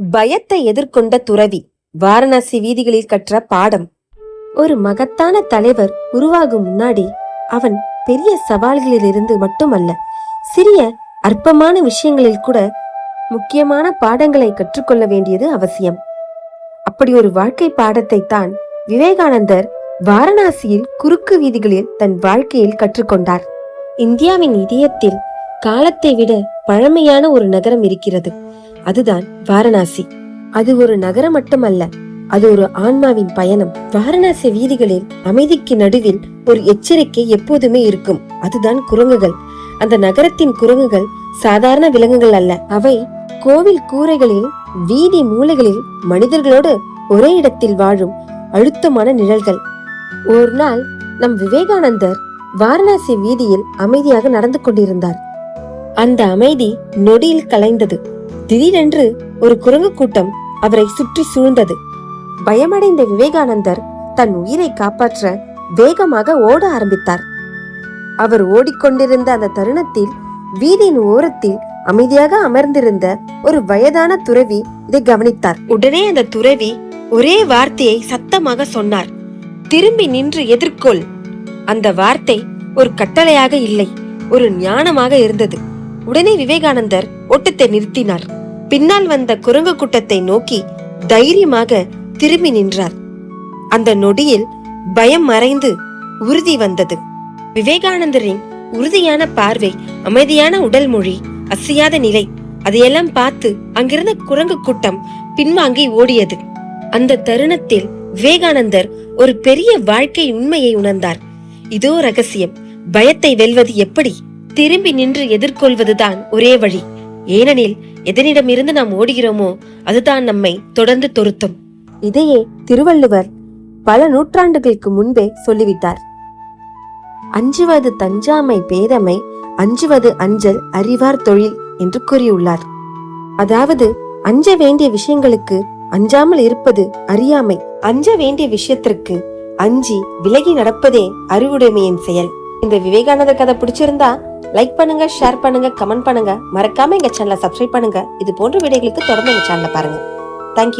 பயத்தை எதிர்கொண்ட துறவி வாரணாசி வீதிகளில் கற்ற பாடம். ஒரு மகத்தான தலைவர் உருவாகும் முன்னாடி அவன் பெரிய சவால்களிலிருந்து மட்டுமல்ல சிறிய அற்பமான விஷயங்களில் கூட முக்கியமான பாடங்களை கற்றுக்கொள்ள வேண்டியது அவசியம். அப்படி ஒரு வாழ்க்கை பாடத்தை தான் விவேகானந்தர் வாரணாசியில் குறுக்கு வீதிகளில் தன் வாழ்க்கையில் கற்றுக்கொண்டார். இந்தியாவின் இதயத்தில் காலத்தை விட பழமையான ஒரு நகரம் இருக்கிறது. அதுதான் வாரணாசி. அது ஒரு நகரம் மட்டுமல்ல அது ஒரு ஆன்மாவின் பயணம். வாரணாசி வீதிகளில் அமைதிக்கு நடுவில் ஒரு எச்சரிக்கை எப்போதுமே இருக்கும். அதுதான் குரங்குகள். அந்த நகரத்தின் குரங்குகள் சாதாரண விலங்குகள் அல்ல. அவை கோவில் கூரைகளில் வீதி மூலைகளில் மனிதர்களோடு ஒரே இடத்தில் வாழும் அழுத்தமான நிழல்கள். ஒரு நாள் நம் விவேகானந்தர் வாரணாசி வீதியில் அமைதியாக நடந்து கொண்டிருந்தார். அந்த அமைதி நொடியில் கலைந்தது. திடீரென்று ஒரு குரங்கு கூட்டம் அவரை சுற்றி சூழ்ந்தது. பயமடைந்த விவேகானந்தர் தன் உயிரை காப்பாற்ற வேகமாக ஓட ஆரம்பித்தார். அவர் ஓடிக்கொண்டிருந்த அந்த தருணத்தில் வீதியின் ஓரத்தில் அமைதியாக அமர்ந்திருந்த ஒரு வயதான துறவி இதை கவனித்தார். உடனே அந்த துறவி ஒரே வார்த்தையை சத்தமாக சொன்னார். திரும்பி நின்று எதிர்கொள். அந்த வார்த்தை ஒரு கட்டளையாக இல்லை ஒரு ஞானமாக இருந்தது. உடனே விவேகானந்தர் ஓட்டத்தை நிறுத்தினார். பின்னால் வந்த குரங்கு கூட்டத்தை நோக்கி தைரியமாக திரும்பி நின்றார். அந்த நொடியில் பயம் மறைந்து உறுதி வந்தது. விவேகானந்தரின் உறுதியான பார்வை அமைதியான உடல் மொழி அசையாத நிலை அதையெல்லாம் பார்த்து அங்கிருந்த குரங்கு கூட்டம் பின்வாங்கி ஓடியது. அந்த தருணத்தில் விவேகானந்தர் ஒரு பெரிய வாழ்க்கை உண்மையை உணர்ந்தார். இதோ ரகசியம் பயத்தை வெல்வது எப்படி? திரும்பி நின்று எதிர்கொள்வதுதான் ஒரே வழி. ஏனெனில் எதனிடமிருந்து நாம் ஓடுகிறோமோ அதுதான் நம்மை தொடர்ந்து தொருத்தும். இதையே திருவள்ளுவர் பல நூற்றாண்டுகளுக்கு முன்பே சொல்லிவிட்டார். அஞ்சுவது தஞ்சாமை பேதமை அஞ்சுவது அஞ்சல் அறிவார் தொழில் என்று கூறியுள்ளார். அதாவது அஞ்ச வேண்டிய விஷயங்களுக்கு அஞ்சாமல் இருப்பது அறியாமை. அஞ்ச வேண்டிய விஷயத்திற்கு அஞ்சி விலகி நடப்பதே அறிவுடைமையின் செயல். இந்த விவேகானந்தர் கதை பிடிச்சிருந்தா லைக் பண்ணுங்க ஷேர் பண்ணுங்க கமெண்ட் பண்ணுங்க. மறக்காம எங்க சேனலை சப்ஸ்கிரைப் பண்ணுங்க. இது போன்ற வீடியோகளுக்கு தொடர்ந்து எங்க சேனலை பாருங்க. தேங்க்யூ